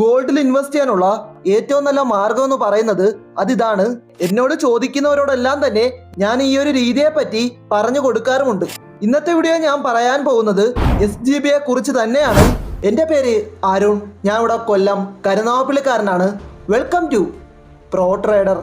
ഗോൾഡിൽ invest ചെയ്യാനുള്ള ഏറ്റവും നല്ല മാർഗം എന്ന് പറയുന്നത് അതിതാണ്. എന്നോട് ചോദിക്കുന്നവരോടെല്ലാം തന്നെ ഞാൻ ഈ ഒരു രീതിയെ പറ്റി പറഞ്ഞു കൊടുക്കാറുമുണ്ട്. ഇന്നത്തെ വീഡിയോ ഞാൻ പറയാൻ പോകുന്നത് എസ് ജി ബിയെ കുറിച്ച് തന്നെയാണ്. എന്റെ പേര് അരുൺ. ഞാൻ ഇവിടെ കൊല്ലം കരുനാവപ്പള്ളിക്കാരനാണ് വെൽക്കം ടു പ്രോ ട്രേഡർ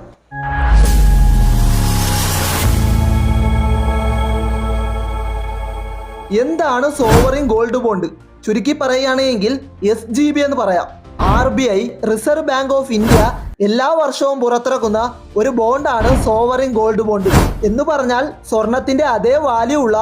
എന്താണ് സോവറിൻ ഗോൾഡ് ബോണ്ട് ചുരുക്കി പറയുകയാണെങ്കിൽ എസ് ജി ബി എന്ന് പറയാം. R B I Reserve Bank of India എല്ലാ വർഷവും പുറത്തിറക്കുന്ന ഒരു ബോണ്ടാണ് സോവറിൻ ഗോൾഡ് ബോണ്ട്. എന്ന് പറഞ്ഞാൽ സ്വർണത്തിന്റെ അതേ വാല്യൂ ഉള്ള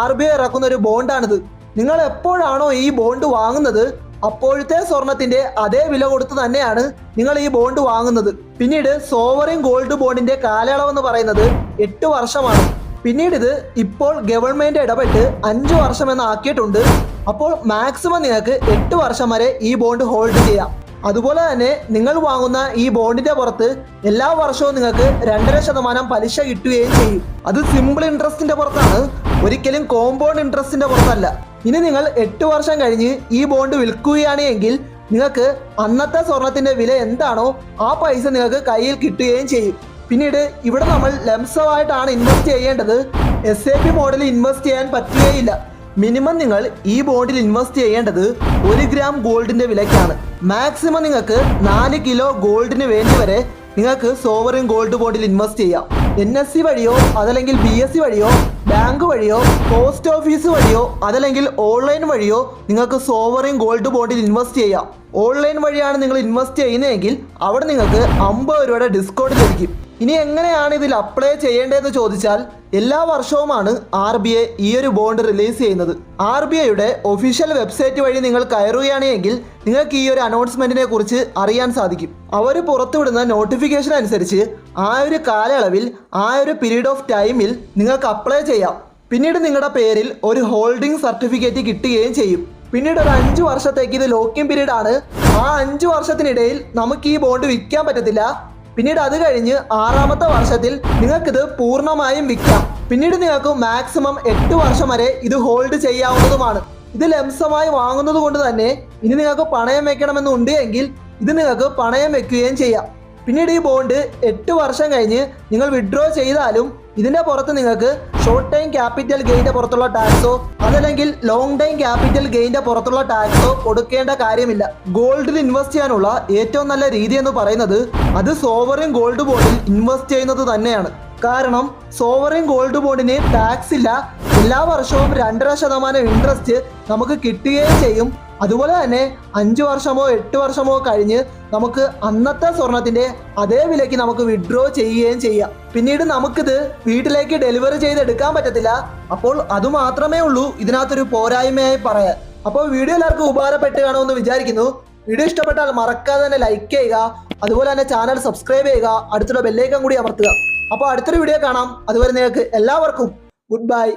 ആർ ബി ഐ ഇറക്കുന്ന ഒരു ബോണ്ടാണിത്. നിങ്ങൾ എപ്പോഴാണോ ഈ ബോണ്ട് വാങ്ങുന്നത് അപ്പോഴത്തെ സ്വർണത്തിന്റെ അതേ വില കൊടുത്ത് തന്നെയാണ് നിങ്ങൾ ഈ ബോണ്ട് വാങ്ങുന്നത്. പിന്നീട് സോവറിൻ ഗോൾഡ് ബോണ്ടിന്റെ കാലയളവ് എന്ന് പറയുന്നത് എട്ട് വർഷമാണ്. പിന്നീട് ഇത് ഇപ്പോൾ ഗവൺമെന്റ് ഇടപെട്ട് അഞ്ചു വർഷം എന്ന് ആക്കിയിട്ടുണ്ട്. അപ്പോൾ മാക്സിമം നിങ്ങൾക്ക് എട്ട് വർഷം വരെ ഈ ബോണ്ട് ഹോൾഡ് ചെയ്യാം. അതുപോലെ തന്നെ നിങ്ങൾ വാങ്ങുന്ന ഈ ബോണ്ടിന്റെ പുറത്ത് എല്ലാ വർഷവും നിങ്ങൾക്ക് രണ്ടര ശതമാനം പലിശ കിട്ടുകയും ചെയ്യും. അത് സിമ്പിൾ ഇൻട്രസ്റ്റിന്റെ പുറത്താണ്. ഒരിക്കലും കോമ്പൗണ്ട് ഇൻട്രസ്റ്റിന്റെ പുറത്തല്ല. ഇനി നിങ്ങൾ എട്ട് വർഷം കഴിഞ്ഞ് ഈ ബോണ്ട് വിൽക്കുകയാണെങ്കിൽ നിങ്ങൾക്ക് അന്നത്തെ സ്വർണത്തിന്റെ വില എന്താണോ ആ പൈസ നിങ്ങൾക്ക് കയ്യിൽ കിട്ടുകയും ചെയ്യും. പിന്നീട് ഇവിടെ നമ്മൾ ലംസമായിട്ടാണ് ഇൻവെസ്റ്റ് ചെയ്യേണ്ടത്. എസ് എ പി മോഡലിൽ ഇൻവെസ്റ്റ് ചെയ്യാൻ പറ്റുകയില്ല. മിനിമം നിങ്ങൾ ഈ ബോണ്ടിൽ ഇൻവെസ്റ്റ് ചെയ്യേണ്ടത് ഒരു ഗ്രാം ഗോൾഡിന്റെ വിലയ്ക്കാണ്. മാക്സിമം നിങ്ങൾക്ക് നാല് കിലോ ഗോൾഡിന് വേണ്ടി വരെ നിങ്ങൾക്ക് സോവറിൻ ഗോൾഡ് ബോണ്ടിൽ ഇൻവെസ്റ്റ് ചെയ്യാം. എൻ എസ് സി വഴിയോ അതല്ലെങ്കിൽ ബി എസ് സി വഴിയോ ബാങ്ക് വഴിയോ പോസ്റ്റ് ഓഫീസ് വഴിയോ അതല്ലെങ്കിൽ ഓൺലൈൻ വഴിയോ നിങ്ങൾക്ക് സോവറിൻ ഗോൾഡ് ബോണ്ടിൽ ഇൻവെസ്റ്റ് ചെയ്യാം. ഓൺലൈൻ വഴിയാണ് നിങ്ങൾ ഇൻവെസ്റ്റ് ചെയ്യുന്നതെങ്കിൽ അവിടെ നിങ്ങൾക്ക് അമ്പത് രൂപയുടെ ഡിസ്കൗണ്ട് ലഭിക്കും. ഇനി എങ്ങനെയാണ് ഇതിൽ അപ്ലൈ ചെയ്യേണ്ടതെന്ന് ചോദിച്ചാൽ എല്ലാ വർഷവുമാണ് ആർ ബി ഐ ഈ ഒരു ബോണ്ട് റിലീസ് ചെയ്യുന്നത്. ആർ ബി ഐയുടെ ഒഫീഷ്യൽ വെബ്സൈറ്റ് വഴി നിങ്ങൾ കയറുകയാണെങ്കിൽ നിങ്ങൾക്ക് ഈ ഒരു അനൗൺസ്മെന്റിനെ കുറിച്ച് അറിയാൻ സാധിക്കും. അവർ പുറത്തുവിടുന്ന നോട്ടിഫിക്കേഷൻ അനുസരിച്ച് ആ ഒരു കാലയളവിൽ ആ ഒരു പീരീഡ് ഓഫ് ടൈമിൽ നിങ്ങൾക്ക് അപ്ലൈ ചെയ്യാം. പിന്നീട് നിങ്ങളുടെ പേരിൽ ഒരു ഹോൾഡിംഗ് സർട്ടിഫിക്കറ്റ് കിട്ടുകയും ചെയ്യും. പിന്നീട് ഒരു അഞ്ച് വർഷത്തേക്ക് ഇത് ലോക്കിംഗ് പീരീഡ് ആണ്. ആ അഞ്ച് വർഷത്തിനിടയിൽ നമുക്ക് ഈ ബോണ്ട് വിൽക്കാൻ പറ്റത്തില്ല. പിന്നീട് അത് കഴിഞ്ഞ് ആറാമത്തെ വർഷത്തിൽ നിങ്ങൾക്കിത് പൂർണമായും വിൽക്കാം. പിന്നീട് നിങ്ങൾക്ക് മാക്സിമം എട്ട് വർഷം വരെ ഇത് ഹോൾഡ് ചെയ്യാവുന്നതുമാണ്. ഇത് ലംസമായി വാങ്ങുന്നത് കൊണ്ട് തന്നെ ഇനി നിങ്ങൾക്ക് പണയം വെക്കണമെന്നുണ്ട് എങ്കിൽ ഇത് നിങ്ങൾക്ക് പണയം വെക്കുകയും ചെയ്യാം. പിന്നീട് ഈ ബോണ്ട് എട്ട് വർഷം കഴിഞ്ഞ് നിങ്ങൾ വിഡ്രോ ചെയ്താലും ഇതിന്റെ പുറത്ത് നിങ്ങൾക്ക് ഷോർട്ട് ടൈം ക്യാപിറ്റൽ ഗെയിന്റെ പുറത്തുള്ള ടാക്സോ അതല്ലെങ്കിൽ ലോങ് ടൈം ക്യാപിറ്റൽ ഗെയിന്റെ പുറത്തുള്ള ടാക്സോ കൊടുക്കേണ്ട കാര്യമില്ല. ഗോൾഡിൽ ഇൻവെസ്റ്റ് ചെയ്യാനുള്ള ഏറ്റവും നല്ല രീതി എന്ന് പറയുന്നത് അത് സോവറിൻ ഗോൾഡ് ബോണ്ടിൽ ഇൻവെസ്റ്റ് ചെയ്യുന്നത് തന്നെയാണ്. കാരണം സോവറിൻ ഗോൾഡ് ബോണ്ടിന് ടാക്സ് ഇല്ല. എല്ലാ വർഷവും രണ്ടര ശതമാനം ഇൻട്രസ്റ്റ് നമുക്ക് കിട്ടുകയും ചെയ്യും. അതുപോലെ തന്നെ അഞ്ച് വർഷമോ എട്ട് വർഷമോ കഴിഞ്ഞ് നമുക്ക് അന്നത്തെ സ്വർണത്തിന്റെ അതേ വിലയ്ക്ക് നമുക്ക് വിഡ്രോ ചെയ്യുകയും ചെയ്യാം. പിന്നീട് നമുക്കിത് വീട്ടിലേക്ക് ഡെലിവറി ചെയ്തെടുക്കാൻ പറ്റത്തില്ല. അപ്പോൾ അത് മാത്രമേ ഉള്ളൂ ഇതിനകത്തൊരു പോരായ്മയായി പറയാൻ. അപ്പോൾ വീഡിയോ എല്ലാവർക്കും ഉപകാരപ്പെട്ട് കാണുമെന്ന് വിചാരിക്കുന്നു. വീഡിയോ ഇഷ്ടപ്പെട്ടാൽ മറക്കാതെ തന്നെ ലൈക്ക് ചെയ്യുക. അതുപോലെ തന്നെ ചാനൽ സബ്സ്ക്രൈബ് ചെയ്യുക. അടുത്തുള്ള ബെല്ലേക്കം കൂടി അമർത്തുക. അപ്പോൾ അടുത്തൊരു വീഡിയോ കാണാം. അതുവരെ നിങ്ങൾക്ക് എല്ലാവർക്കും ഗുഡ് ബൈ